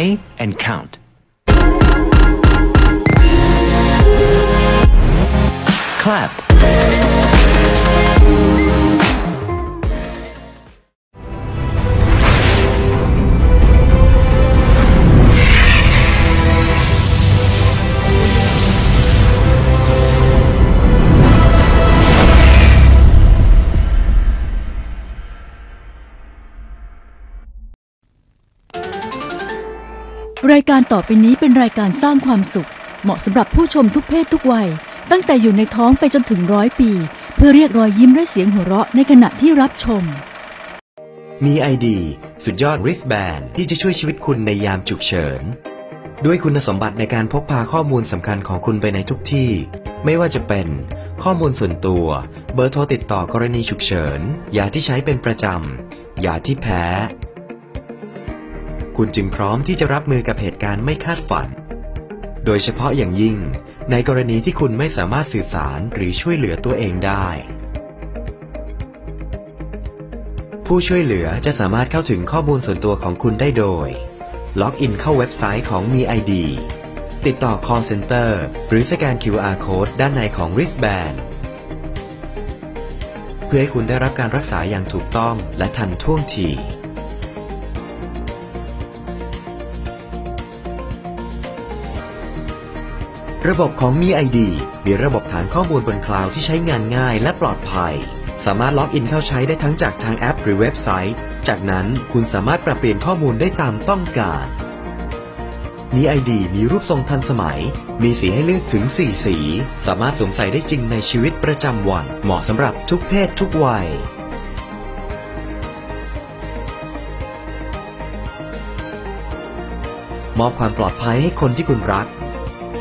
Play and count. Clap. รายการต่อไปนี้เป็นรายการสร้างความสุข เหมาะสำหรับผู้ชมทุกเพศทุกวัย ตั้งแต่อยู่ในท้องไปจนถึงร้อยปี เพื่อเรียกรอยยิ้มและเสียงหัวเราะในขณะที่รับชม มีไอดี สุดยอด wristband ที่จะช่วยชีวิตคุณในยามฉุกเฉิน ด้วยคุณสมบัติในการพกพาข้อมูลสำคัญของคุณไปในทุกที่ ไม่ว่าจะเป็น ข้อมูลส่วนตัว เบอร์โทรติดต่อกรณีฉุกเฉินยาที่ใช้เป็นประจำยาที่แพ้ คุณจึงพร้อมที่จะรับมือกับเหตุการณ์ไม่คาดฝัน โดยเฉพาะอย่างยิ่ง ในกรณีที่คุณไม่สามารถสื่อสารหรือช่วยเหลือตัวเองได้ ผู้ช่วยเหลือจะสามารถเข้าถึงข้อมูลส่วนตัวของคุณได้โดย ล็อกอินเข้าเว็บไซต์ของมี ID ติดต่อ call center หรือสแกน QR code ด้านในของ wristband เพื่อให้คุณได้รับการรักษาอย่างถูกต้องและทันท่วงที ระบบของมี ID มีระบบฐานข้อมูลบนคลาวด์ที่ใช้งานง่ายและปลอดภัย สามารถล็อกอินเข้าใช้ได้ทั้งจากทางแอปหรือเว็บไซต์ จากนั้นคุณสามารถปรับเปลี่ยนข้อมูลได้ตามต้องการมี ID มีรูปทรงทันสมัย มีสีให้เลือกถึง 4 สี สามารถสวมใส่ได้จริงในชีวิตประจำวัน เหมาะสำหรับทุกเพศทุกวัยมอบความปลอดภัยให้คนที่คุณรัก